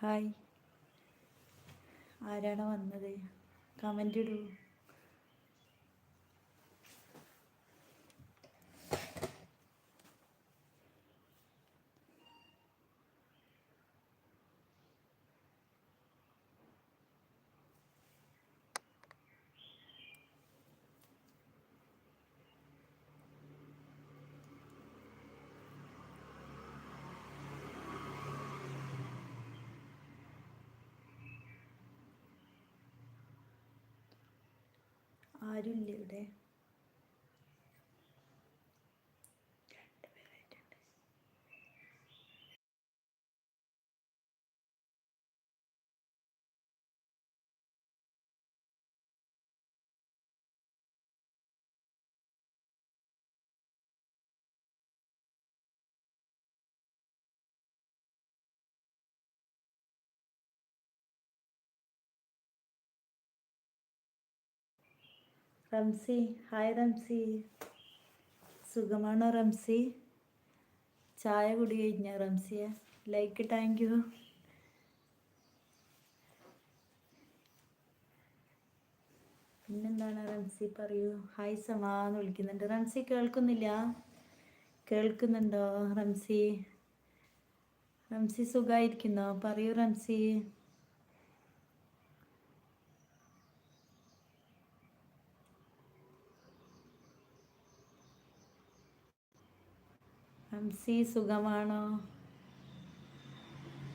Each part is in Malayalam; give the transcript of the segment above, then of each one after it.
ഹായ്. ആരാണ് വന്നത്? കമന്റ് ഇടൂ. ആരുമില്ല റംസി. ഹായ് റംസി. സുഖമാണോ റംസി? ചായ കുടി കഴിഞ്ഞ റംസിയെ? ലൈക്ക് താങ്ക് യു പിന്നെന്താണ് റംസി പറയൂ? ഹായ് സമാന്ന് വിളിക്കുന്നുണ്ട്. റംസി കേൾക്കുന്നില്ല? കേൾക്കുന്നുണ്ടോ റംസി? റംസി സുഖമായിരിക്കുന്നോ പറയൂ റംസി. റംസി സുഖമാണോ?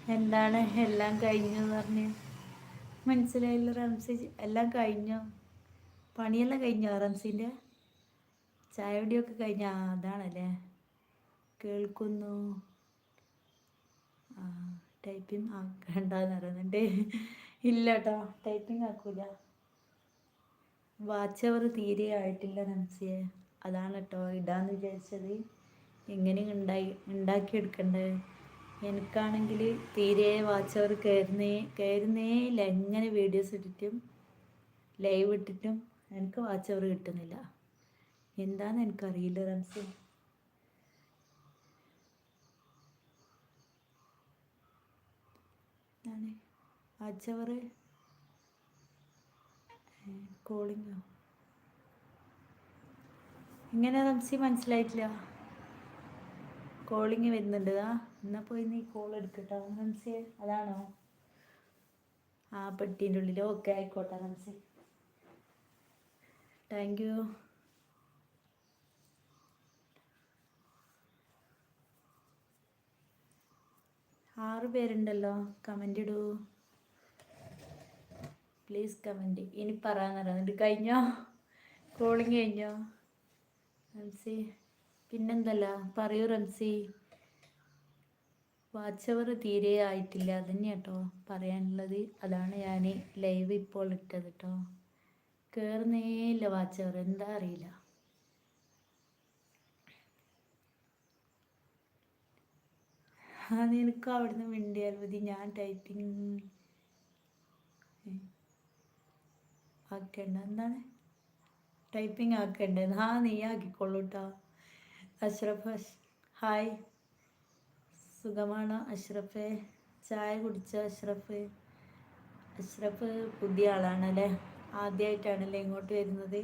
എന്താണ് എല്ലാം കഴിഞ്ഞു എന്ന് പറഞ്ഞ്. മനസ്സിലായില്ല റംസി. എല്ലാം കഴിഞ്ഞോ? പണിയെല്ലാം കഴിഞ്ഞോ റംസിന്റെ? ചായപൊടിയൊക്കെ കഴിഞ്ഞ? അതാണല്ലേ. കേൾക്കുന്നു. ആ ടൈപ്പിംഗ് ആക്കണ്ടെന്ന് പറയുന്നുണ്ട്. ഇല്ല കേട്ടോ ടൈപ്പിംഗ് ആക്കൂല. വാച്ച് അവർ തീരെ ആയിട്ടില്ല റംസിയെ. അതാണ് കേട്ടോ ഇടാന്ന് വിചാരിച്ചത്. എങ്ങനെ ഉണ്ടായി ഉണ്ടാക്കിയെടുക്കണ്ടേ എനിക്കാണെങ്കിൽ തീരെ വാച്ചവർ കയറുന്നേ കയറുന്നേ ഇല്ല. എങ്ങനെ വീഡിയോസ് ഇട്ടിട്ടും ലൈവ് ഇട്ടിട്ടും എനിക്ക് വാച്ചവർ കിട്ടുന്നില്ല. എന്താന്ന് എനിക്കറിയില്ല റംസി. എന്താണ്? വാച്ച് അവർ കോളിങ്ങോ ഇങ്ങനെ റംസി? മനസ്സിലായിട്ടില്ല. കോളിങ് വരുന്നുണ്ട്. ആ എന്നാൽ പോയി നീ കോൾ എടുക്കട്ടോ റംസി? അതാണോ? ആ പെട്ടീന്റെ ഉള്ളിൽ ഓക്കെ ആയിക്കോട്ടെ റംസി. താങ്ക് യു ആറ് പേരുണ്ടല്ലോ കമന്റ് ഇടൂ. പ്ലീസ് കമന്റ് ഇനി പറയാൻ എന്നിട്ട് കഴിഞ്ഞോ? കോളിങ് കഴിഞ്ഞോ? റംസി. പിന്നെന്തല്ല? പറയൂ റംസി. വാച്ചവർ തീരെ ആയിട്ടില്ല. അതന്നെ കേട്ടോ പറയാനുള്ളത്. അതാണ് ഞാൻ ലൈവ് ഇപ്പോൾ ഇട്ടത് കേട്ടോ കയറുന്നേ ഇല്ല വാച്ച് വാച്ചവർ. എന്താ അറിയില്ല. നിനക്ക് അവിടുന്ന് മിണ്ടിയാൽ മതി. ഞാൻ ടൈപ്പിംഗ് ആക്കേണ്ട. എന്താണ്? ടൈപ്പിംഗ് ആക്കേണ്ടത്. ആ നീ ആക്കിക്കൊള്ളൂ കേട്ടോ അഷ്റഫ് ഹായ്. സുഖമാണോ അഷ്റഫെ? ചായ കുടിച്ച അഷ്റഫ്? അഷ്റഫ് പുതിയ ആളാണല്ലേ? ആദ്യമായിട്ടാണല്ലേ ഇങ്ങോട്ട് വരുന്നത്.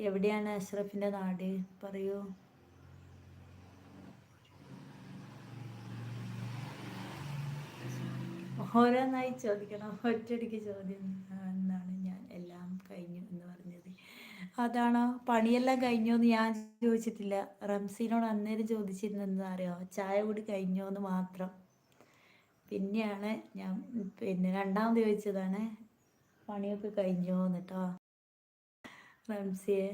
എവിടെയാണ് അഷ്റഫിന്റെ നാട്? പറയൂ. ഓരോന്നായി ചോദിക്കണം. ഒറ്റയടിക്ക് ചോദ്യം എന്നാണ് ഞാൻ എല്ലാം കഴിഞ്ഞു എന്ന് പറഞ്ഞത് അതാണോ പണിയെല്ലാം കഴിഞ്ഞോ എന്ന് ഞാൻ ചോദിച്ചിട്ടില്ല. റംസീനോട് അന്നേരം ചോദിച്ചിരുന്നത് അറിയോ? ചായ കൂടി കഴിഞ്ഞോ എന്ന് മാത്രം. പിന്നെയാണ് ഞാൻ പിന്നെ രണ്ടാമത് ചോദിച്ചതാണ് പണിയൊക്കെ കഴിഞ്ഞോ എന്നിട്ടോ റംസിയെ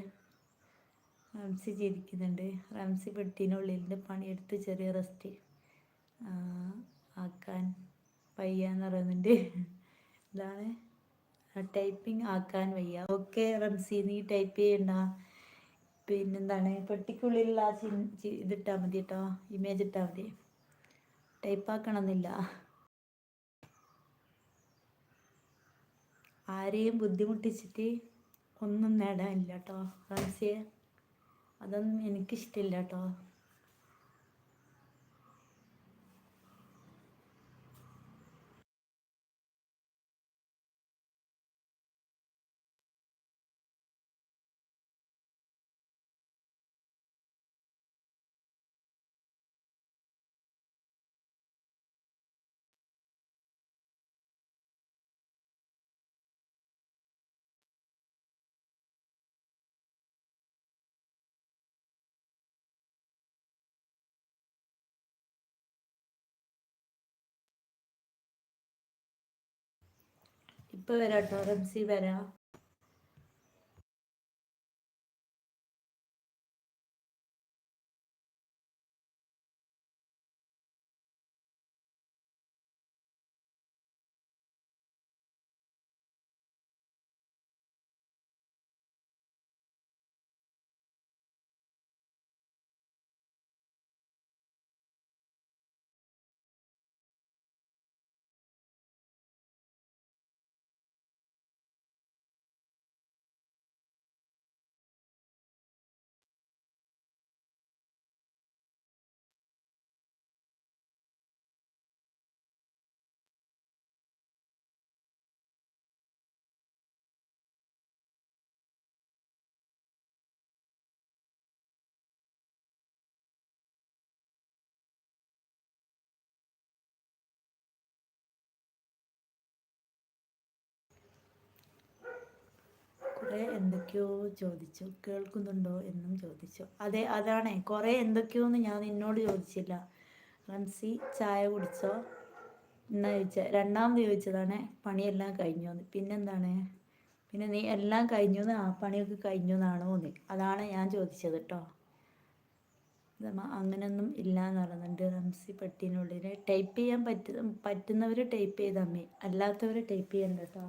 റംസി ചിരിക്കുന്നുണ്ട്. റംസി പെട്ടിനുള്ളിലിന്റെ പണിയെടുത്ത് ചെറിയ റെസ്റ്റ് ആക്കാൻ പയ്യാന്ന് പറയുന്നുണ്ട്. ഇതാണ് ടൈപ്പിംഗ് ആക്കാൻ വയ്യ. ഓക്കെ റംസി നീ ടൈപ്പ് ചെയ്യണ്ട. പിന്നെന്താണ്? പെട്ടിക്കുള്ളിലുള്ള ആ ചി ഇതിട്ടാൽ മതി കേട്ടോ ഇമേജ് ഇട്ടാൽ മതി. ടൈപ്പ് ആക്കണമെന്നില്ല ആരെയും ബുദ്ധിമുട്ടിച്ചിട്ട് ഒന്നും നേടാനില്ല കേട്ടോ റംസിയെ. അതൊന്നും എനിക്കിഷ്ടമില്ല കേട്ടോ ഇപ്പൊ കേട്ടോ റംസി വരാ. കുറേ എന്തൊക്കെയോ ചോദിച്ചു. കേൾക്കുന്നുണ്ടോ എന്നും ചോദിച്ചു. അതെ അതാണ്. കുറേ എന്തൊക്കെയോന്ന് ഞാൻ നിന്നോട് ചോദിച്ചില്ല. റംസി ചായ കുടിച്ചോ? എന്നാ ചോദിച്ച. രണ്ടാമത് ചോദിച്ചതാണ് പണിയെല്ലാം കഴിഞ്ഞു എന്ന് പിന്നെന്താണ്? പിന്നെ നീ എല്ലാം കഴിഞ്ഞു എന്ന് ആ പണിയൊക്കെ കഴിഞ്ഞു എന്നാണോ എന്ന്. അതാണ് ഞാൻ ചോദിച്ചത് കേട്ടോ അങ്ങനെയൊന്നും ഇല്ല എന്ന് പറയുന്നുണ്ട് റംസി പെട്ടിനുള്ളിൽ ടൈപ്പ് ചെയ്യാൻ പറ്റ പറ്റുന്നവർ ടൈപ്പ് ചെയ്താൽ മതി അല്ലാത്തവർ ടൈപ്പ് ചെയ്യണ്ട കേട്ടോ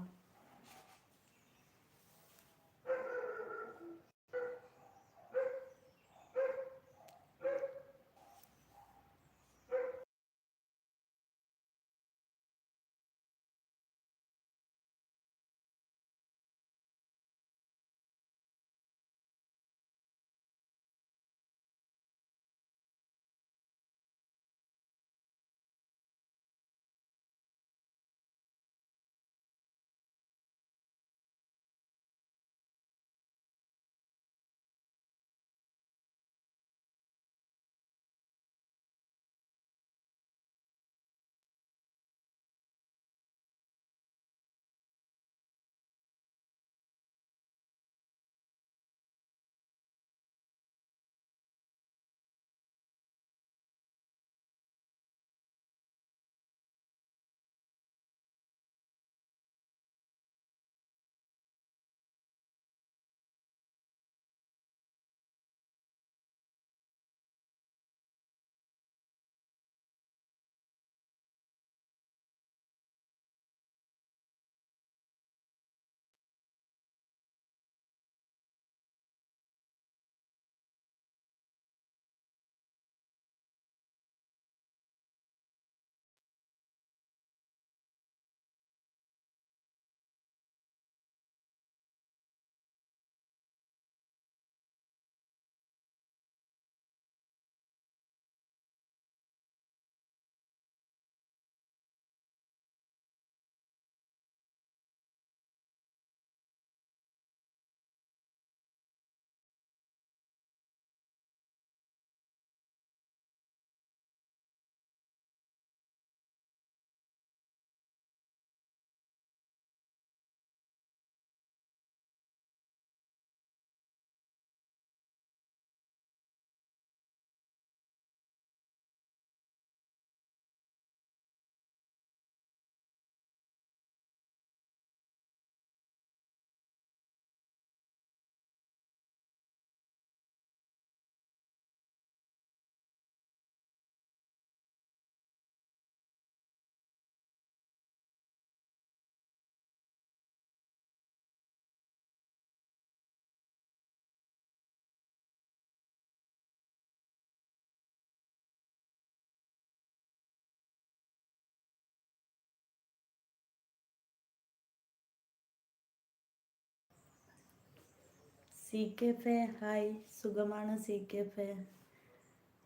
സി കെ ഫെ ഹായ്. സുഖമാണ് സി കെ ഫെ.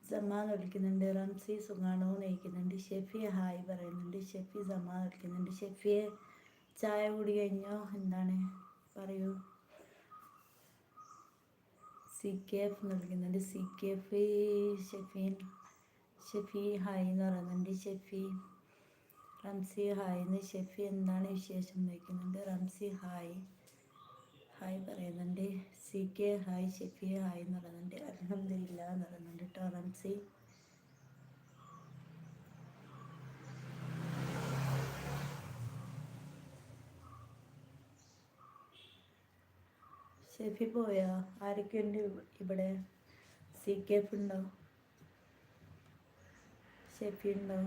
സമ്മാൻ വിളിക്കുന്നുണ്ട്. റംസി സുഖാണോ നയിക്കുന്നുണ്ട് ഷെഫി ഹായ് പറയുന്നുണ്ട്. ഷെഫി സമ്മാൻ വിളിക്കുന്നുണ്ട്. ഷെഫിയെ ചായ കൂടി കഴിഞ്ഞോ? എന്താണ്? പറയൂ. സി കെ എഫ് നൽകുന്നുണ്ട് C K F Shefeen Shefi hi എന്ന് പറയുന്നുണ്ട്. ഷെഫി റംസി ഹായ് എന്ന്. ഷെഫി എന്താണ് വിശേഷം വയ്ക്കുന്നുണ്ട് റംസി ഹായ്. ഹായ് പറയുന്നുണ്ട്. C K hi Shefi hi എന്ന് പറയുന്നുണ്ട്. അലഹമില്ല എന്ന് പറയുന്നുണ്ട് കേട്ടോ റംസി. ഷെഫി പോയാ? ആരൊക്കെയുണ്ട് ഇവിടെ? സി കെ എഫ് ഉണ്ടോ? ഷെഫി ഉണ്ടോ?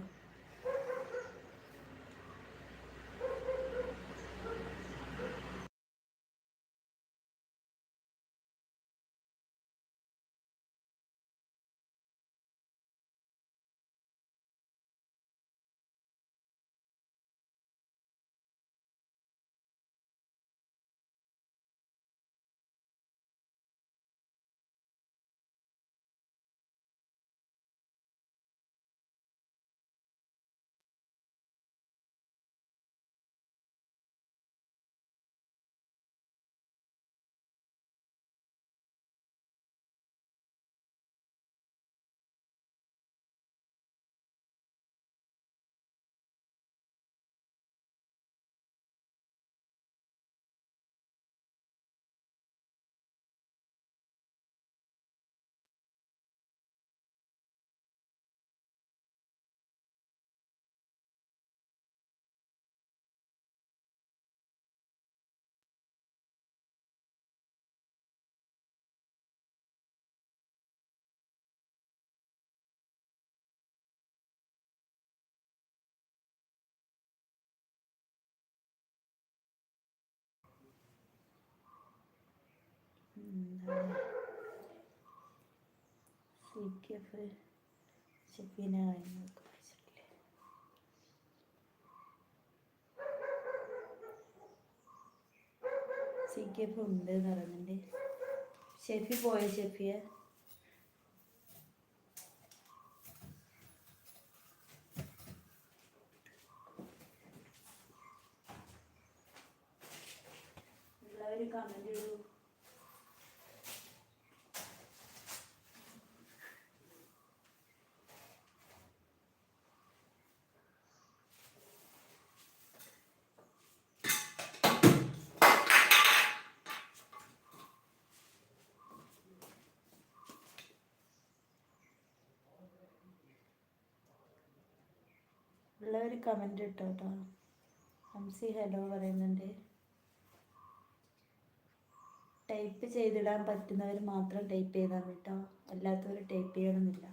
സി കെ എഫ് ഷെഫീനെ കാര്യങ്ങളൊക്കെ വായിച്ചിട്ടില്ലേ സി കെ എഫ് ഉണ്ട് എന്ന് പറയുന്നുണ്ട് ഷെഫി പോയ ഷെഫിയെ എല്ലാവരും കമന്റ് ഇടൂ. ഉള്ളവർ കമന്റ് ഇട്ടോ കേട്ടോ ഹംസി ഹലോ പറയുന്നുണ്ട്. ടൈപ്പ് ചെയ്തിടാൻ പറ്റുന്നവർ മാത്രം ടൈപ്പ് ചെയ്താൽ കേട്ടോ അല്ലാത്തവർ ടൈപ്പ് ചെയ്യണമെന്നില്ല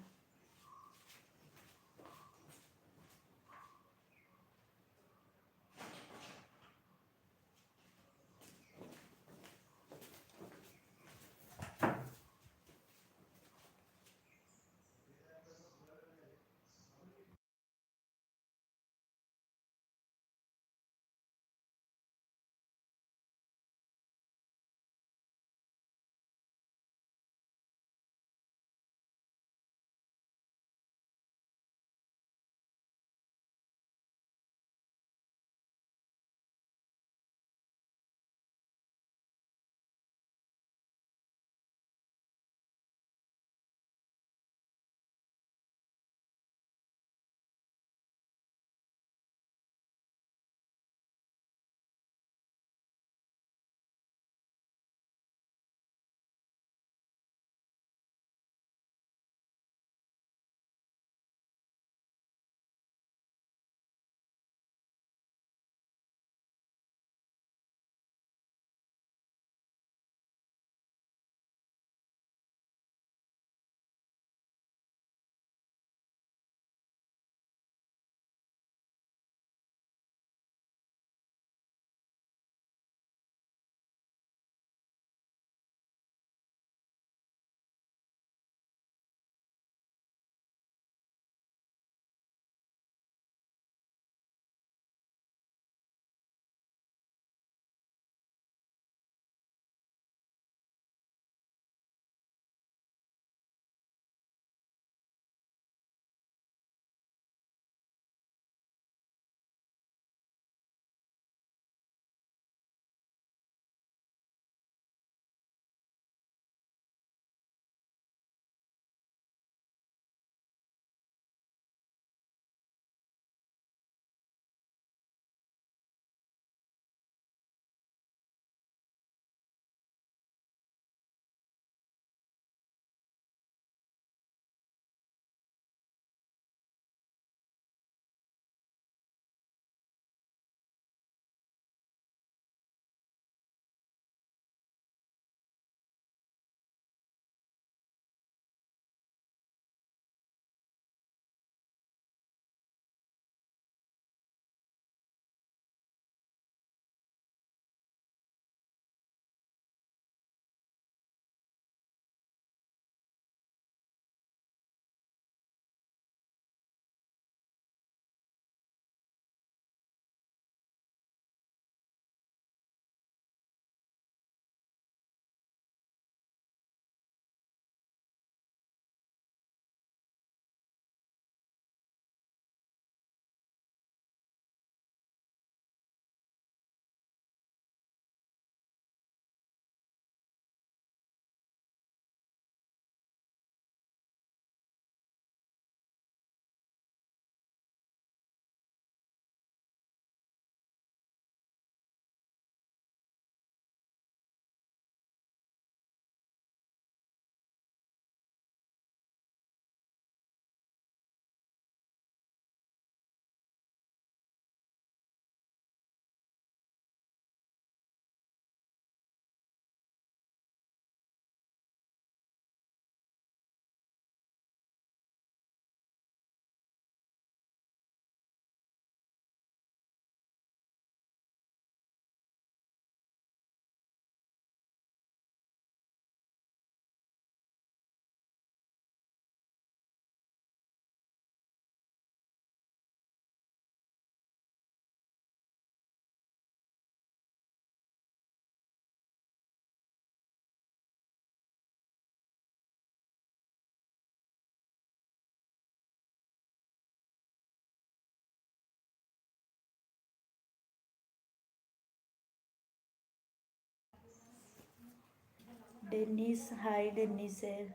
Dennis. Hi Dennis.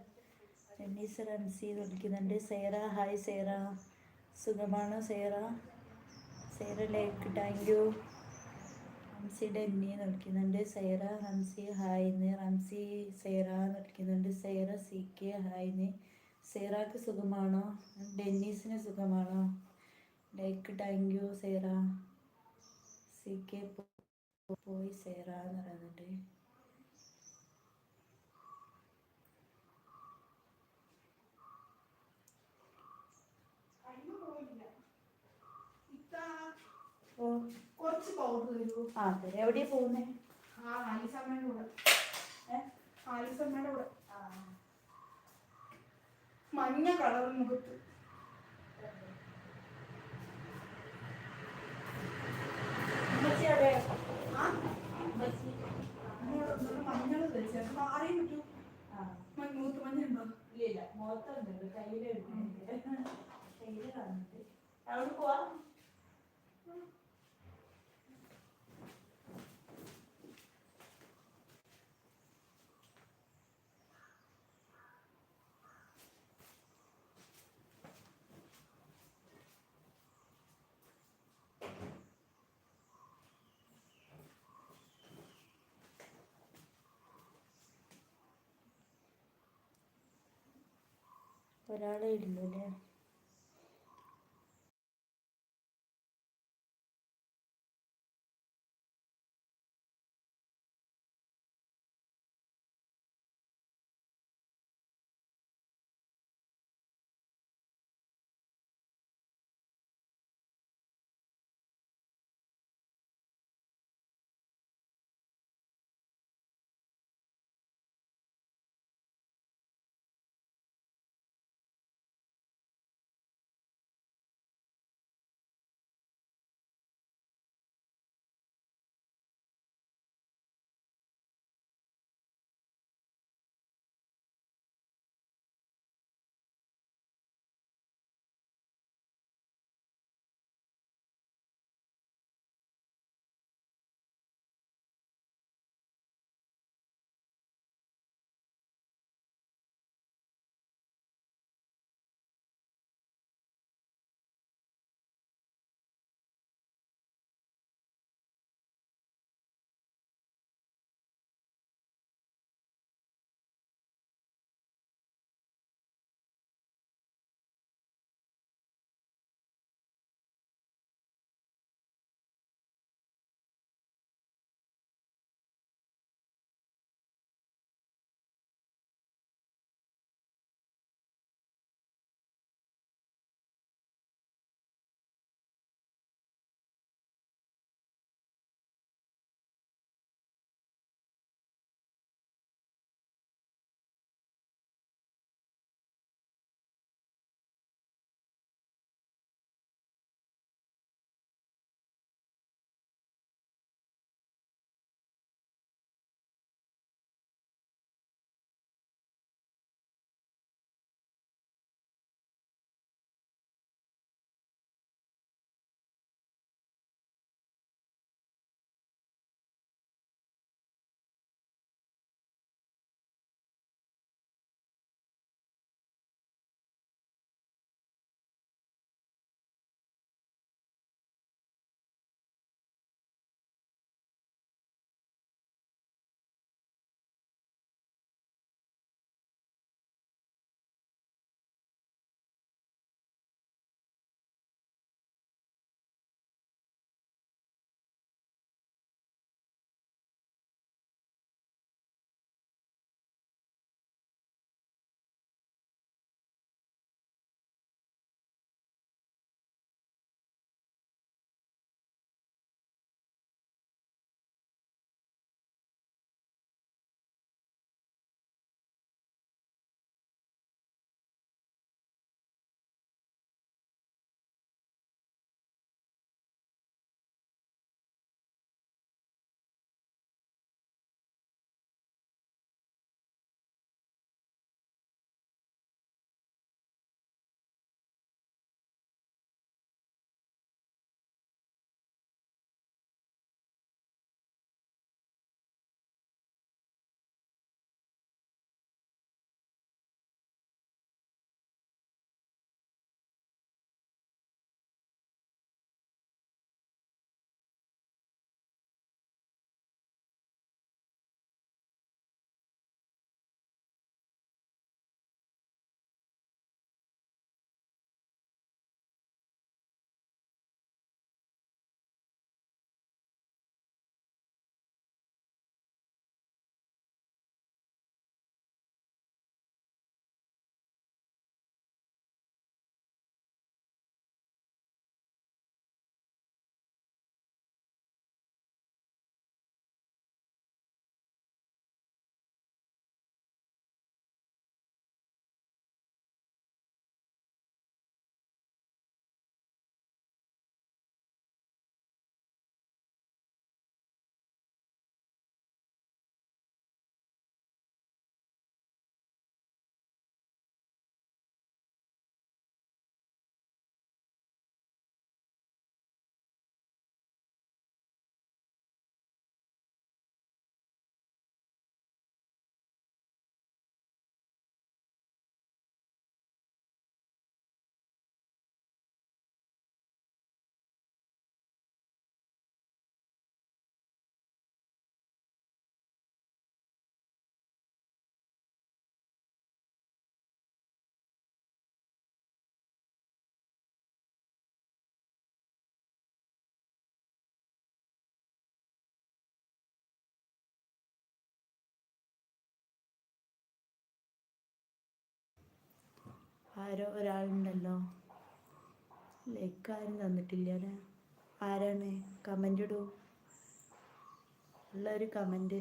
Dennis Ramsi വിളിക്കുന്നുണ്ട് സേറ ഹായ് സേറ. സുഖമാണോ Sera? Sera like thank you Ramsi Denny എന്ന് വിളിക്കുന്നുണ്ട്. സേറ റംസി ഹായ് എന്ന്. റംസി സേറ എന്ന് വിളിക്കുന്നുണ്ട്. സേറ സി കെ ഹായ് എന്ന്. സേറാക്ക് സുഖമാണോ? ഡെന്നീസിന് സുഖമാണോ? Like thank you Sera. C K പോയി സേറ എന്ന് പറയുന്നുണ്ട്. കുറച്ച് പൗഡർ തരൂ ആ അതെ. എവിടെയാ പോകുന്നേ? ആ ആലിസമ്മയുടെ കൂടെ? ആലിസമ്മയുടെ കൂടെ. മഞ്ഞ കളർ മുഖത്ത്. മഞ്ഞൾ തേച്ചു മാറിയും പറ്റൂ ആ. മ- മുഖത്ത് മഞ്ഞ ഉണ്ടോ? ഇല്ല ഇല്ല. മുഖത്തുണ്ട്. കയ്യിലുണ്ട് ഒരാളെ ഉള്ളൂ ആരോ ഒരാളുണ്ടല്ലോ. ലൈക്ക് ആരും തന്നിട്ടില്ല അല്ലേ ആരാണ്? കമന്റ് ഇടൂ. ഉള്ളൊരു കമന്റ്